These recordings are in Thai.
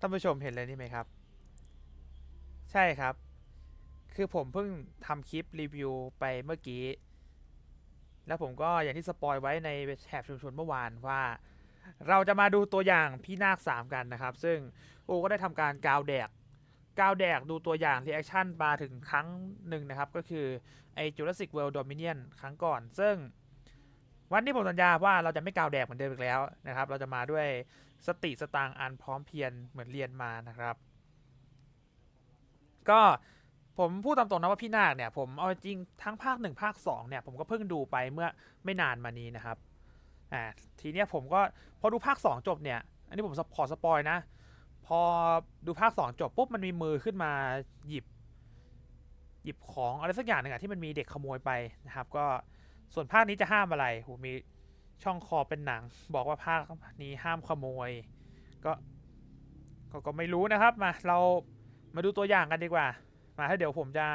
ท่านผู้ชมเห็นเลยนี่ไหมครับ ใช่ครับ คือผมเพิ่งทำคลิปรีวิวไปเมื่อกี้ แล้วผมก็อย่างที่สปอยไว้ในแถบชุมชนเมื่อวานว่า เราจะมาดูตัวอย่างพี่นาค3กันนะครับ ซึ่งโอก็ได้ทำการกาวแดกกาวแดกดูตัวอย่างรีแอคชั่นมาถึงครั้งหนึ่งนะครับ ก็คือไอ้ Jurassic World Dominion ครั้งก่อน ซึ่ง วันนี้ผมสัญญาว่าเราจะไม่กาวแดกเหมือนเดิมอีกแล้วนะครับ เราจะมาด้วยสติสตางค์อันพร้อมเพรียงเหมือนเรียนมานะครับ ก็ผมพูดตามตรงนะว่าพี่นาคเนี่ยผมเอาจริงทั้งภาคหนึ่งภาคสองเนี่ยผมก็เพิ่งดูไปเมื่อไม่นานมานี้นะครับอ่าทีเนี้ยผมก็พอดูภาคสองจบเนี่ย อันนี้ผมขอสปอยนะ พอดูภาคสองจบปุ๊บมันมีมือขึ้นมาหยิบ หยิบของอะไรสักอย่างหนึ่งอะที่มันมีเด็กขโมยไปนะครับ ก็ ส่วนภาคนี้จะห้ามอะไรโหมีช่องคอเป็นหนัง บอกว่าภาคนี้ห้ามขโมย ก็ก็ก็ไม่รู้นะครับมาเรามาดูตัวอย่างกันดีกว่า มาให้เดี๋ยวผมจะ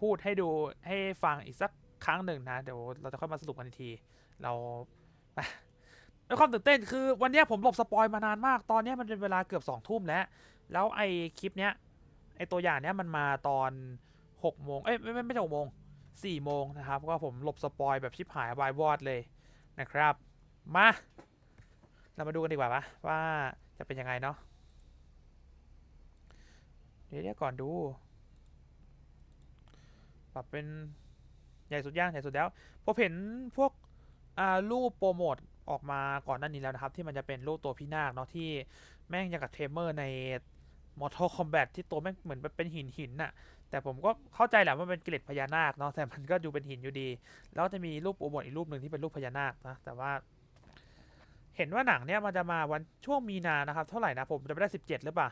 พูดให้ดูให้ฟังอีกสักครั้งหนึ่งนะ เดี๋ยวเราจะค่อยมาสรุปกันอีกที เราไปด้วยความตื่นเต้นคือวันนี้ผมหลบสปอยมานานมาก ตอนนี้มันเป็นเวลาเกือบสองทุ่มแล้ว แล้วไอคลิปเนี้ยไอตัวอย่างเนี้ยมันมาตอนหกโมงเอ้ยไม่ไม่ไม่ใช่หกโมง สี่โมงนะครับ ก็ผมหลบสปอยแบบชิบหายวายวอดเลยนะครับ มา เรามาดูกันดีกว่าปะว่าจะเป็นยังไงเนาะเดี๋ยวเดี๋ยวก่อนดู ปรับเป็นใหญ่สุดย่างใหญ่สุดแล้วผมเห็นพวกรูปโปรโมทออกมาก่อนหน้านี้แล้วนะครับ ที่มันจะเป็นรูปตัวพี่นาคเนาะที่แม่งย่างกับเทมเมอร์ใน Mortal Kombat ที่ตัวแม่งเหมือนเป็นหินหินน่ะ แต่ผมก็เข้าใจแหละว่ามันเป็นเกล็ดพญานาคเนาะแต่มันก็ดูเป็นหินอยู่ดี แล้วจะมีรูปโปรโมทอีกรูปหนึ่งที่เป็นรูปพญานาคนะแต่ว่า เห็นว่าหนังเนี้ยมันจะมาวันช่วงมีนานะครับ เท่าไหร่นะผมจะไม่ได้สิบเจ็ดหรือเปล่า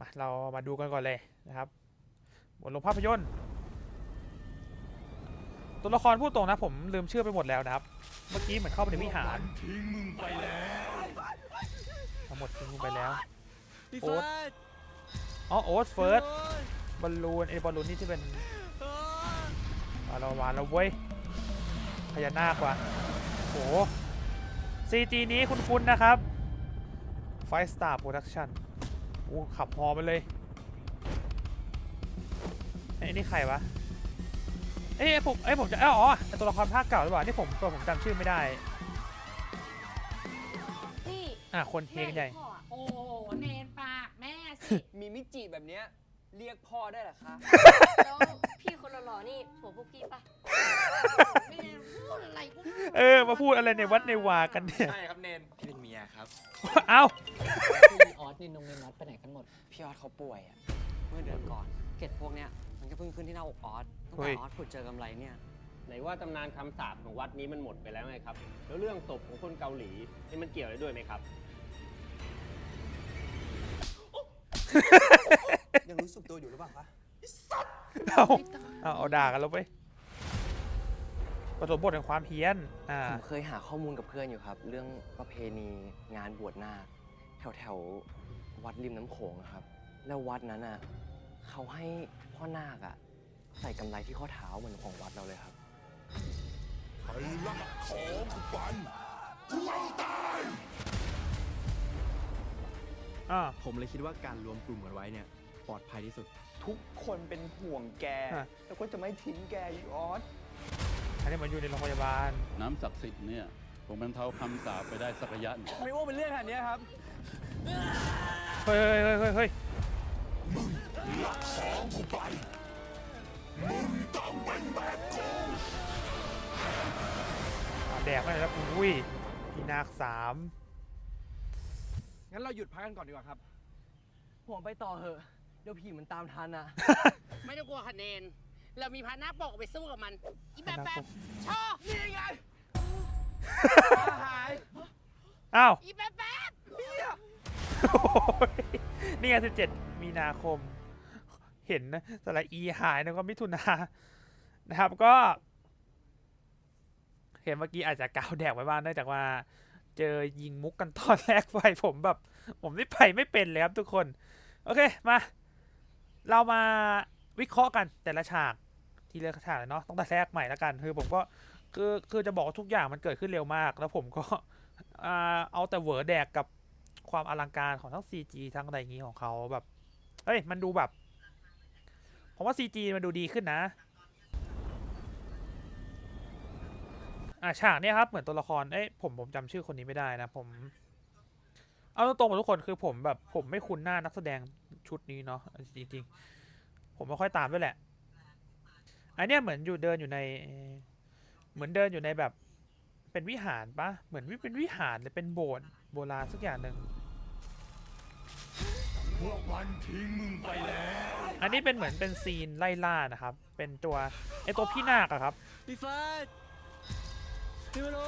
มาเรามาดูกันก่อนเลยนะครับบทลงภาพยนตร์ตัวละครพูดตรงนะผมลืมชื่อไปหมดแล้วนะครับ เมื่อกี้เหมือนเข้าไปในวิหารทิ้งมึงไปแล้วทั้งหมดทิ้งลงไปแล้วพี่โอ๊เฟิตร์ส อ๋อโอ๊ตเฟิร์สโอ๊ยบอลลูนไอ้บอลลูนนี่ที่เป็นโอ๊ยวาละวานแล้วเว้ยพญานาคว่ะโหซีจีนี้คุ้นๆนะครับ Five Star Production โอ้ขับฮอมาเลยไอ้นี่ใครวะเอ้ยผมเอ้ยผมจะเอ้ยอ๋อไอ้ตัวละครภาคเก่าหรือเปล่าที่ผมตัวผมจำชื่อไม่ได้นี่อะคนเฮงใหญ่ ม่สิมีมิจิแบบเนี้ยเรียกพ่อได้เหรอคะ แล้วพี่คนหล่อๆนี่ผัวพวกพี่ปะเนนพูดอะไรกูเออ มาพูดอะไรในวัดในวากันเนี่ย ใช่ครับเนนพี่เป็นเมียครับ เอ้า พี่ออสนี่นงเนนัทไปไหนกันหมด พี่ออสเขาป่วยอะเมื่อเดือนก่อนเกล็ดพวกเนี้ยมันก็เพิ่งขึ้นที่หน้าอกออสตั้งเฮ้แต่ย ออสขุดเจอกำไรเนี่ย ไหนว่าตำนานคำสาปของวัดนี้มันหมดไปแล้วไงครับ แล้วเรื่องศพของคนเกาหลีนี่มันเกี่ยวอะไรด้วยไหมครับ ยังรู้สึกตัวอยู่หรือเปล่าคะเอาเอาเอาด่ากันแล้วเว้ยประสบบทแห่งความเฮี้ยน อ่า ผมเคยหาข้อมูลกับเพื่อนอยู่ครับ เรื่องประเพณีงานบวชนาคแถวแถวๆวัดริมน้ำโขงอะครับ แล้ววัดนั้นอะเขาให้พ่อนาคอะใส่กำไรที่ข้อเท้าเหมือนของวัดเราเลยครับไปลักของกูปันกูเอาตาย อ่า ผมเลยคิดว่าการรวมกลุ่มกันไว้เนี่ยปลอดภัยที่สุด ทุกคนเป็นห่วงแกอะแล้วก็จะไม่ทิ้งแกอีออส อันนี้เหมือนอยู่ในโรงพยาบาล น้ำศักดิ์สิทธิ์เนี่ยคงบรรเทาคำสาปไปได้สักระยะหนึ่ง ไม่ว่าเป็นเรื่องขนาดเนี้ยครับ เฮ้ยเฮ้ยเฮ้ยเฮ้ยลักของกูไปมึงต้องเป็นแบบกูอ่าแดกไปแล้วอุ้ยพี่นาคสาม งั้นเราหยุดพักกันก่อนดีกว่าครับ ผมไปต่อเหอะ เดี๋ยวผีมันตามทันอะ ไม่ต้องกลัวค่ะเนน เรามีพาหน้าคปกไปสู้กับมัน อีแบบพาหแบน้าบปกชอบนี่ไงหายอ้าวอีแบบแบบโอ้ยนี่ไงสิบเจ็ดมีนาคม เห็นนะสระอีหายนะก็มิถุนานะครับก็ เห็นเมื่อกี้อาจจะกาวแดกไว้บ้างเนื่องจากว่า เจอยิงมุกกันตอนแรกไปผมแบบ ผมนี่ไปไม่เป็นเลยครับทุกคน โอเคมา เรามาวิเคราะห์กันแต่ละฉาก ทีละฉากเลยเนาะต้องแต่แรกใหม่แล้วกัน คือผมก็คือคือจะบอกว่าทุกอย่างมันเกิดขึ้นเร็วมาก แล้วผมก็เอาแต่เหวอแดกกับความอลังการของทั้ง CG ทั้งอะไรอย่างงี้ของเขาแบบเฮ้ยมันดูแบบผมว่า CG มันดูดีขึ้นนะ อ่าฉากเนี้ยครับเหมือนตัวละครเอ้ยผมผมจำชื่อคนนี้ไม่ได้นะ ผม เอาตรงๆกับทุกคนคือผมแบบ ผมไม่คุ้นหน้านักแสดงชุดนี้เนาะจริงๆ ผมไม่ค่อยตามด้วยแหละอันเนี้ยเหมือนอยู่เดินอยู่ใน เหมือนเดินอยู่ในแบบ เป็นวิหารปะเหมือนวิเป็นวิหารหรือเป็นโบสถ์โบราณสักอย่างหนึ่งพวกมันทิ้งมึงไปแล้ว อันนี้เป็นเหมือนเป็นซีนไล่ล่านะครับ เป็นตัวไอตัวพี่นาคอะครับพี่เฟิร์ พี่มาโล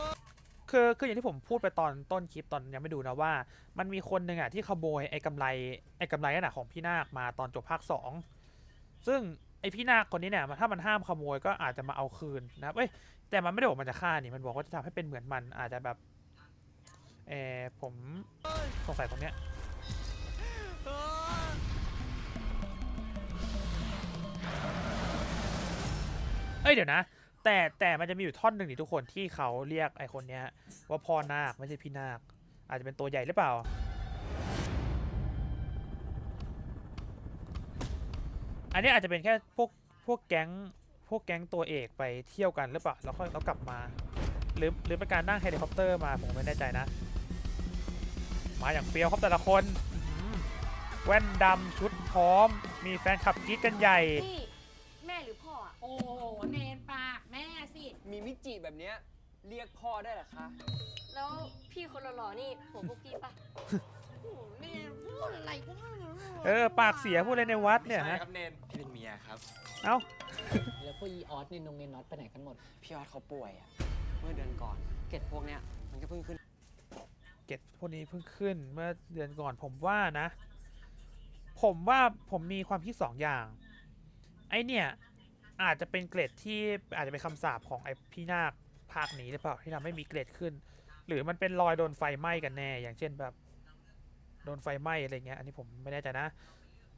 คือคืออย่างที่ผมพูดไปตอนต้นคลิปตอนยังไม่ดูนะว่า มันมีคนหนึ่งอะที่ขโมยไอ้กำไรไอ้กำไรนั่นแหะของพี่นาคมาตอนจบภาคสองซึ่งไอ้พี่นาคคนนี้เนี่ยมันถ้ามันห้ามขโมยก็อาจจะมาเอาคืนนะเอ้ยแต่มันไม่ได้บอกมันจะฆ่านี่มันบอกว่าจะทำให้เป็นเหมือนมันอาจจะแบบเออผมสงสัยตรงเนี้ยเอ้ยเดี๋ยวนะ แต่แต่มันจะมีอยู่ท่อนหนึ่งนี่ทุกคนที่เขาเรียกไอคนเนี้ย ว่าพ่อนาคไม่ใช่พี่นาค อาจจะเป็นตัวใหญ่หรือเปล่า อันนี้อาจจะเป็นแค่พวกพวกแก๊งพวกแก๊งตัวเอกไปเที่ยวกันหรือเปล่าแล้วค่อยแล้วกลับมา หรือหรือเป็นการนั่งเฮลิคอปเตอร์มาผมไม่แน่ใจนะ มาอย่างเฟี้ยวครับแต่ละคน แว่นดำชุดพร้อม มีแฟนคลับกรีดกันใหญ่ พี่ มีมิจิแบบเนี้ยเรียกพ่อได้เหรอคะ แล้วพี่คนหล่อๆนี่หัวพวกพี่ปะ โอ้โหเนนพูดอะไรก็ไม่รู้เออ ปากเสียพูดเลยในวัดเนี่ยฮะ ครับเนนพี่เป็นเมียครับ เอ้า แล้วพวกอีออสเนนนงเนนน็อตไปไหนกันหมด พี่ออสเขาป่วยอะเมื่อเดือนก่อน เกตพวกเนี้ยมันก็เพิ่งขึ้นเกตพวกนี้เพิ่งขึ้นเมื่อเดือนก่อนผมว่านะ ผมว่าผมมีความคิดสองอย่าง ไอเนี่ย อาจจะเป็นเกรดที่อาจจะเป็นคำสาปของไอพี่นาคภาคนี้หรือเปล่าที่ทำให้มีเกรดขึ้น หรือมันเป็นรอยโดนไฟไหม้กันแน่ อย่างเช่นแบบ โดนไฟไหม้อะไรเงี้ย อันนี้ผมไม่แน่ใจนะ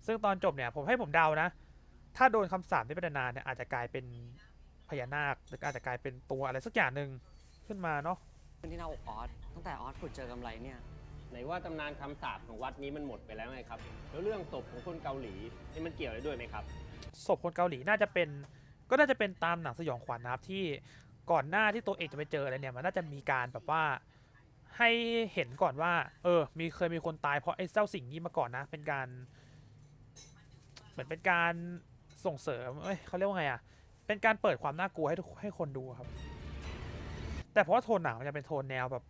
ซึ่งตอนจบเนี่ยผมให้ผมเดานะ ถ้าโดนคำสาปที่เป็นนานเนี่ยอาจจะกลายเป็นพญานาคหรืออาจจะกลายเป็นตัวอะไรสักอย่างหนึ่งขึ้นมาเนาะขึ้นที่หน้าอกออสตั้งแต่ออสขุดเจอกำไรเนี่ย ไหนว่าตำนานคำสาปของวัดนี้มันหมดไปแล้วไงครับ แล้วเรื่องศพของคนเกาหลีนี่มันเกี่ยวอะไรด้วยไหมครับ ศพคนเกาหลีน่าจะเป็น ก็น่าจะเป็นตามหนังสยองขวัญนะครับที่ก่อนหน้าที่ตัวเอกจะไปเจออะไรเนี่ยมันน่าจะมีการแบบว่าให้เห็นก่อนว่า เออ มีเคยมีคนตายเพราะไอ้เจ้าสิ่งนี้มาก่อนนะ เป็นการ เหมือนเป็นการส่งเสริมเอ้ยเขาเรียกว่าไงอะ เป็นการเปิดความน่ากลัวให้ให้คนดูครับ แต่เพราะว่าโทนหนังมันจะเป็นโทนแนวแบบ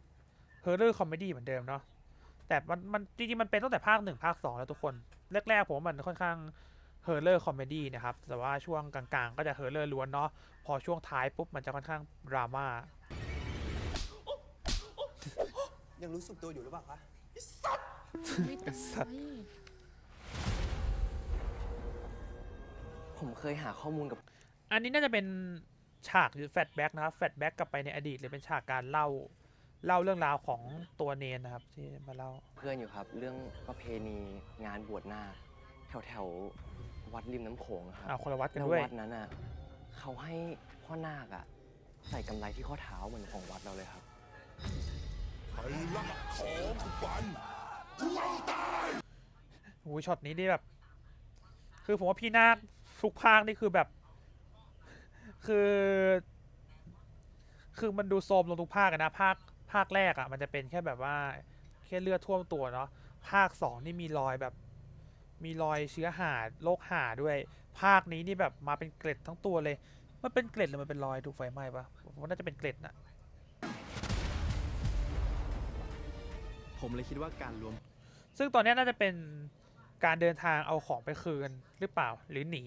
เฮอร์เรอร์คอมเมดี้เหมือนเดิมเนาะ แต่มันมันจริงๆมันเป็นตั้งแต่ภาคหนึ่งภาคสองแล้วทุกคน แรกๆผมมันค่อนข้าง เฮอร์เลอร์คอมเมดี้นะครับ แต่ว่าช่วงกลางๆ ก็จะเฮอร์เลอร์ล้วนเนาะ พอช่วงท้ายปุ๊บ มันจะค่อนข้างดราม่า ยังรู้สึกตัวอยู่หรือเปล่าคะสัตว์ ผมเคยหาข้อมูลกับ อันนี้น่าจะเป็นฉากหรือแฟลชแบ็กนะครับแฟลชแบ็กกลับไปในอดีตหรือเป็นฉากการเล่า เล่าเรื่องราวของตัวเนนนะครับ ที่มาเล่า เพื่อนอยู่ครับ เรื่องประเพณีงานบวชนาคแถวแถวๆ วัดริมน้ำโขงอะครับอ่าคนละวัดกันแล้วด้วย วัดนั้นอะเขาให้พ่อนาคอะใส่กำไรที่ข้อเท้าเหมือนของวัดเราเลยครับ ไปลักของกูไปกูเอาตาย โอ้ยช็อตนี้นี่แบบ คือผมว่าพี่นาคทุกภาคนี่คือแบบ คือ คือมันดูโซมลงทุกภาคอะนะ ภาค ภาคแรกอะมันจะเป็นแค่แบบว่า แค่เลือดท่วมตัวเนาะ ภาคสองนี่มีรอยแบบ มีรอยเชื้อหาโรคหาด้วย ภาคนี้นี่แบบมาเป็นเกล็ดทั้งตัวเลย มันเป็นเกล็ดหรือมันเป็นรอยถูกไฟไหม้ปะผมว่าน่าจะเป็นเกล็ดนะผมเลยคิดว่าการรวม ซึ่งตอนเนี้ยน่าจะเป็นการเดินทางเอาของไปคืนหรือเปล่าหรือหนี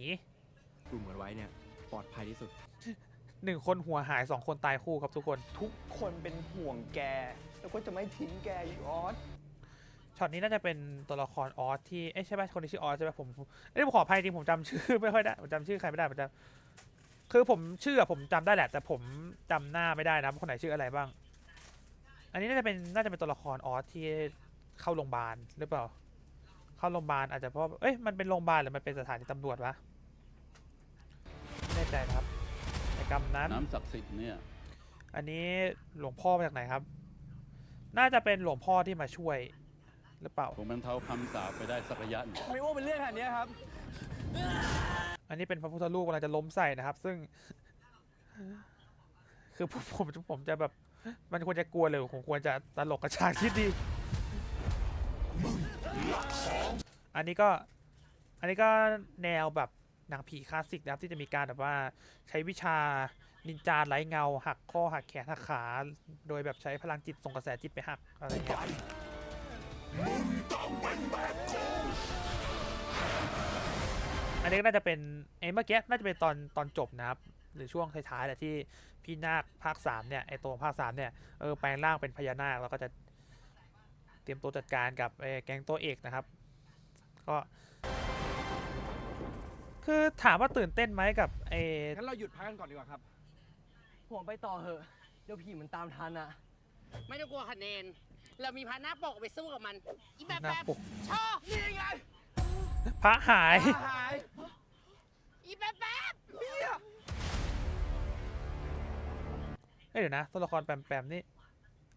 กลุ่มกันไว้เนี่ยปลอดภัยที่สุด หนึ่งคนหัวหายสองคนตายคู่ครับทุกคน ทุกคนเป็นห่วงแก แล้วก็จะไม่ทิ้งแกอีออส ช็อตนี้น่าจะเป็นตัวละครออสที่เอ้ยใช่ไหมคนที่ชื่อออสใช่ไหมผมเอ้ยผมขออภัยจริงผมจำชื่อไม่ค่อยได้ผมจำชื่อใครไม่ได้ผมจำคือผมชื่ออะผมจำได้แหละ แต่ผมจำหน้าไม่ได้นะว่าคนไหนชื่ออะไรบ้าง อันนี้น่าจะเป็นน่าจะเป็นตัวละครออสที่เข้าโรงพยาบาลหรือเปล่า เข้าโรงพยาบาลอาจจะเพราะเอ้ยมันเป็นโรงพยาบาลหรือมันเป็นสถานีตำรวจวะไม่แน่ใจนะครับในกรรมนั้นน้ำศักดิ์สิทธิ์เนี่ย อันนี้หลวงพ่อมาจากไหนครับ น่าจะเป็นหลวงพ่อที่มาช่วย หรือเปล่า ผมบรรเทาคำสาปไปได้สักระยะหนึ่งไม่ว่าเป็นเรื่องแบบนี้ครับ อันนี้เป็นพระพุทธรูปกำลังจะล้มใส่นะครับ ซึ่ง คือผมผมผมจะแบบ มันควรจะกลัวเลยผมควรจะตลกกระชากที่ดี อันนี้ก็ อันนี้ก็แนวแบบหนังผีคลาสสิกนะครับที่จะมีการแบบว่าใช้วิชานินจาไร้เงา หักข้อหักแขนหักขา โดยแบบใช้พลังจิตส่งกระแสจิตไปหักอะไรเงี้ยมึงต้ องเป็นแบบกูอันนี้ก็น่าจะเป็นไอ้เมื่อกี้น่าจะเป็นตอนตอนจบนะครับ หรือช่วงท้ายๆแหละที่พี่นาคภาคสามเนี่ยไอตัวภาคสามเนี่ยเออแปลงร่างเป็นพญานาคแล้วก็จะเตรียมตัวจัดการกับไอ้แก๊งตัวเอกนะครับ ก็ คือถามว่าตื่นเต้นไหมกับไอ้งั้นเราหยุดพักกันก่อนดีกว่าครับ ผมไปต่อเหอะ เดี๋ยวผีมันตามทันอะ ไม่ต้องกลัวคะแนน เรามีพาหน้าปกเอาไปสู้กับมันอีแบบหน้าแบบปกชอนี่ไงพระหาย หายอีแบบแบบเอ้ยเดี๋ยวนะตัวละครแปมแปมนี่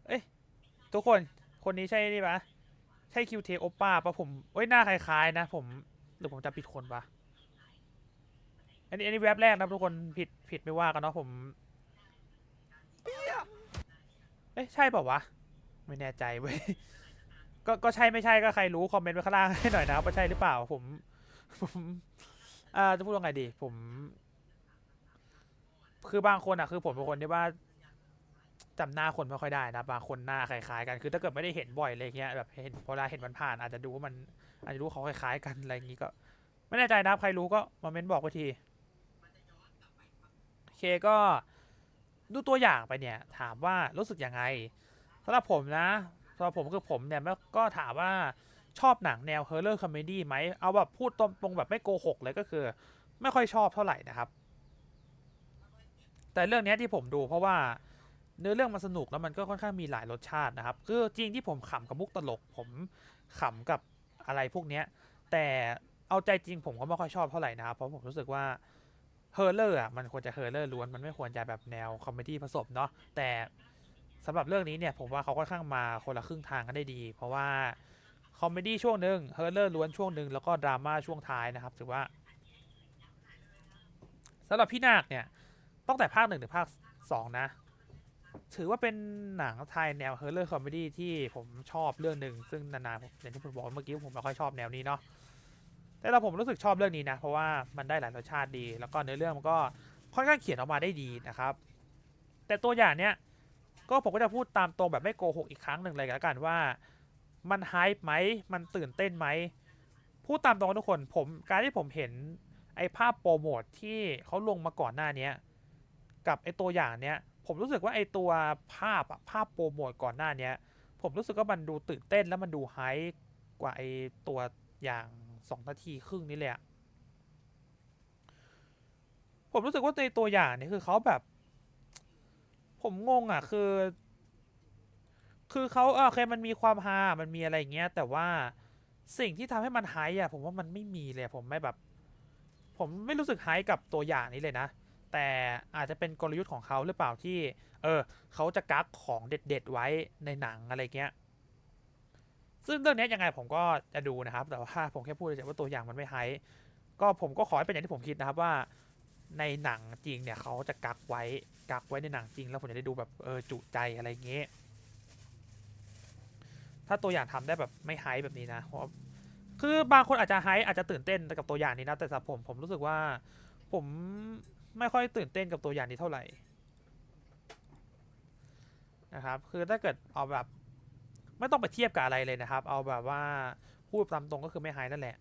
เอ้ยทุกคนคนนี้ใช่นี่ปะใช่คิวเทโอป้าปะผมเอ้ยหน้าคล้ายๆนะ ผมหรือผมจะผิดคนปะอันนี้อันนี้แว็บแรกนะทุกคนผิดผิดไม่ว่ากันเนาะผมเอ้ยใช่เปล่าวะ ไม่แน่ใจเว้ยก็ก็ใช่ไม่ใช่ก็ใครรู้คอมเมนต์ไว้ข้างล่างให้หน่อยนะว่าใช่หรือเปล่า ผมผมอ่าจะพูดว่าไงดี ผม คือบางคนอะ คือผมเป็นคนที่ว่าจำหน้าคนไม่ค่อยได้นะบางคนหน้าคล้ายๆกันคือถ้าเกิดไม่ได้เห็นบ่อยอะไรเงี้ยแบบเห็นพอเวลาเห็นมันผ่านอาจจะดูว่ามันอาจจะรู้ว่าเขาคล้ายๆกันอะไรอย่างงี้ก็ ไม่แน่ใจนะใครรู้ก็มาเม้นบอกไปทีโอเคก็ ดูตัวอย่างไปเนี่ยถามว่ารู้สึกยังไงสำหรับผมนะสำหรับผมคือผมเนี่ยก็ถามว่าชอบหนังแนว horror comedy ไหมเอาแบบพูดตรงๆแบบไม่โกหกเลยก็คือ ไม่ค่อยชอบเท่าไหร่นะครับ แต่เรื่องนี้ที่ผมดูเพราะว่าเนื้อเรื่องมันสนุกแล้วมันก็ค่อนข้างมีหลายรสชาตินะครับคือจริงที่ผมขำกับมุกตลก ผมขำกับอะไรพวกเนี้ยแต่เอาใจจริงผมก็ไม่ค่อยชอบเท่าไหร่นะครับเพราะผมรู้สึกว่า เฮอร์เลอร์อะมันควรจะเฮอร์เลอร์ล้วนมันไม่ควรจะแบบแนวคอมเมดี้ผสมเนาะแต่สำหรับเรื่องนี้เนี่ยผมว่าเขาค่อนข้างมาคนละครึ่งทางกันได้ดี เพราะว่าคอมเมดี้ช่วงหนึ่งเฮอร์เลอร์ล้วนช่วงหนึ่งแล้วก็ดราม่าช่วงท้ายนะครับถือว่าสำหรับพี่นาคเนี่ยตั้งแต่ภาคหนึ่งถึงภาคสองนะ ถือว่าเป็นหนังไทยแนวเฮอร์เรอร์คอมเมดี้ที่ผมชอบเรื่องหนึ่งซึ่งนานๆผมอย่างที่ผมบอกเมื่อกี้ผมไม่ค่อยชอบแนวนี้เนาะ แต่เราผมรู้สึกชอบเรื่องนี้นะ เพราะว่ามันได้หลายรสชาติดี แล้วก็เนื้อเรื่องมันก็ค่อนข้างเขียนออกมาได้ดีนะครับ แต่ตัวอย่างเนี้ยก็ผมก็จะพูดตามตรงแบบไม่โกหกอีกครั้งหนึ่งเลยแล้วกันว่า มันไฮป์ไหมมันตื่นเต้นไหมพูดตามตรงนทุกคนผมการที่ผมเห็นไอ้ภาพโปรโมทที่เขาลงมาก่อนหน้าเนี้กับไอ้ตัวอย่างเนี้ยผมรู้สึกว่าไอ้ตัวภาพอะภาพโปรโมทก่อนหน้าเนี้ผมรู้สึกว่ามันดูตื่นเต้นแล้วมันดูไฮป์กว่าไอ้ตัวอย่าง สองนาทีครึ่งนี่เละ ผมรู้สึกว่าในตัวอย่างนี่คือเขาแบบ ผมงงอะ คือ คือเขาโอเคมันมีความฮา มันมีอะไรเงี้ย แต่ว่าสิ่งที่ทำให้มันไฮป์อะผมว่ามันไม่มีเลย ผมไม่แบบ ผมไม่รู้สึกไฮป์กับตัวอย่างนี้เลยนะ แต่อาจจะเป็นกลยุทธ์ของเขาหรือเปล่าที่ เออเขาจะกักของเด็ด ๆ ไว้ในหนังอะไรเงี้ย ซึ่งเรื่องนี้ยังไงผมก็จะดูนะครับ แต่ว่าผมแค่พูดเฉยๆว่าตัวอย่างมันไม่ไฮก็ผมก็ขอให้เป็นอย่างที่ผมคิดนะครับว่า ในหนังจริงเนี่ยเขาจะกักไว้กักไว้ในหนังจริง แล้วผมจะได้ดูแบบเออจุใจอะไรเงี้ยถ้าตัวอย่างทำได้แบบไม่ไฮแบบนี้นะเพราะคือบางคนอาจจะไฮอาจจะตื่นเต้นกับตัวอย่างนี้นะแต่สำหรับผมผมรู้สึกว่า ผมไม่ค่อยตื่นเต้นกับตัวอย่างนี้เท่าไหร่นะครับ คือถ้าเกิดเอาแบบ ไม่ต้องไปเทียบกับอะไรเลยนะครับ เอาแบบว่าพูดตามตรงก็คือไม่ไฮนั่นแหละ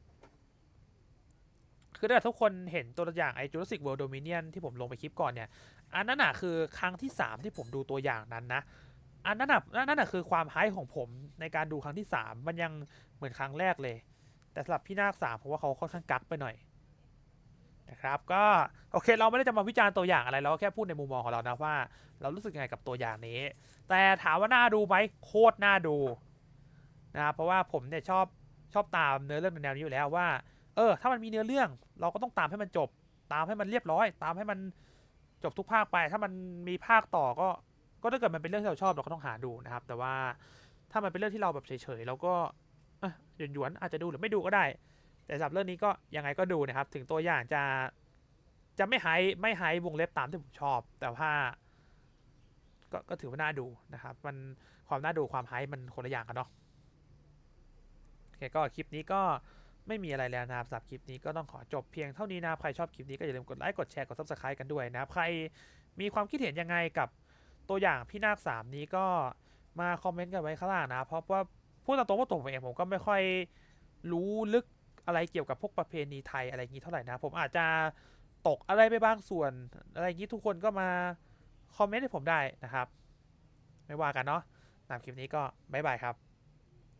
คือถ้าทุกคนเห็นตัวอย่างไอ้ Jurassic World Dominion ที่ผมลงไปคลิปก่อนเนี่ย อันนั้นน่ะคือครั้งที่ 3 ที่ผมดูตัวอย่างนั้นนะ อันนั้นน่ะนั่นน่ะคือความไฮของผมในการดูครั้งที่ 3 มันยังเหมือนครั้งแรกเลย แต่สำหรับพี่นาคสามผมว่าเขาค่อนข้างกักไปหน่อย นะครับก็โอเคเราไม่ได้จะมาวิจารณ์ตัวอย่างอะไรเราก็แค่พูดในมุมมองของเรานะว่า เรารู้สึกยังไงกับตัวอย่างนี้ แต่ถามว่าน่าดูไหมโคตรน่าดูนะครับเพราะว่าผมเนี่ยชอบชอบตามเนื้อเรื่องในแนวนี้อยู่แล้วว่า เออ ถ้ามันมีเนื้อเรื่อง เราก็ต้องตามให้มันจบ ตามให้มันเรียบร้อย ตามให้มันจบทุกภาคไป ถ้ามันมีภาคต่อก็ ก็ถ้าเกิดมันเป็นเรื่องที่เราชอบเราก็ต้องหาดูนะครับ แต่ว่าถ้ามันเป็นเรื่องที่เราแบบเฉยๆเราก็หยวนๆอาจจะดูหรือไม่ดูก็ได้ แต่สำหรับเรื่องนี้ก็ยังไงก็ดูนะครับ ถึงตัวอย่างจะจะไม่ไฮไม่ไฮวงเล็บตามที่ผมชอบ แต่ว่าก็ก็ถือว่าน่าดูนะครับ มันความน่าดูความไฮมันคนละอย่างกันเนาะโอเคก็คลิปนี้ก็ไม่มีอะไรแล้วนะครับสำหรับคลิปนี้ก็ต้องขอจบเพียงเท่านี้นะใครชอบคลิปนี้ก็อย่าลืมกดไลค์กดแชร์กด subscribe กันด้วยนะครับ ใครมีความคิดเห็นยังไงกับตัวอย่างพี่นาคสามนี้ก็มาคอมเมนต์กันไว้ข้างล่างนะเพราะว่าพูดตามตรงว่าตัวผมเองผมก็ไม่ค่อยรู้ลึก อะไรเกี่ยวกับพวกประเพณีไทยอะไรอย่างนี้เท่าไหร่นะ ผมอาจจะตกอะไรไปบางส่วน อะไรอย่างนี้ทุกคนก็มาคอมเมนต์ให้ผมได้นะครับ ไม่ว่ากันเนาะสำคลิปนี้ก็บ๊ายบายครับ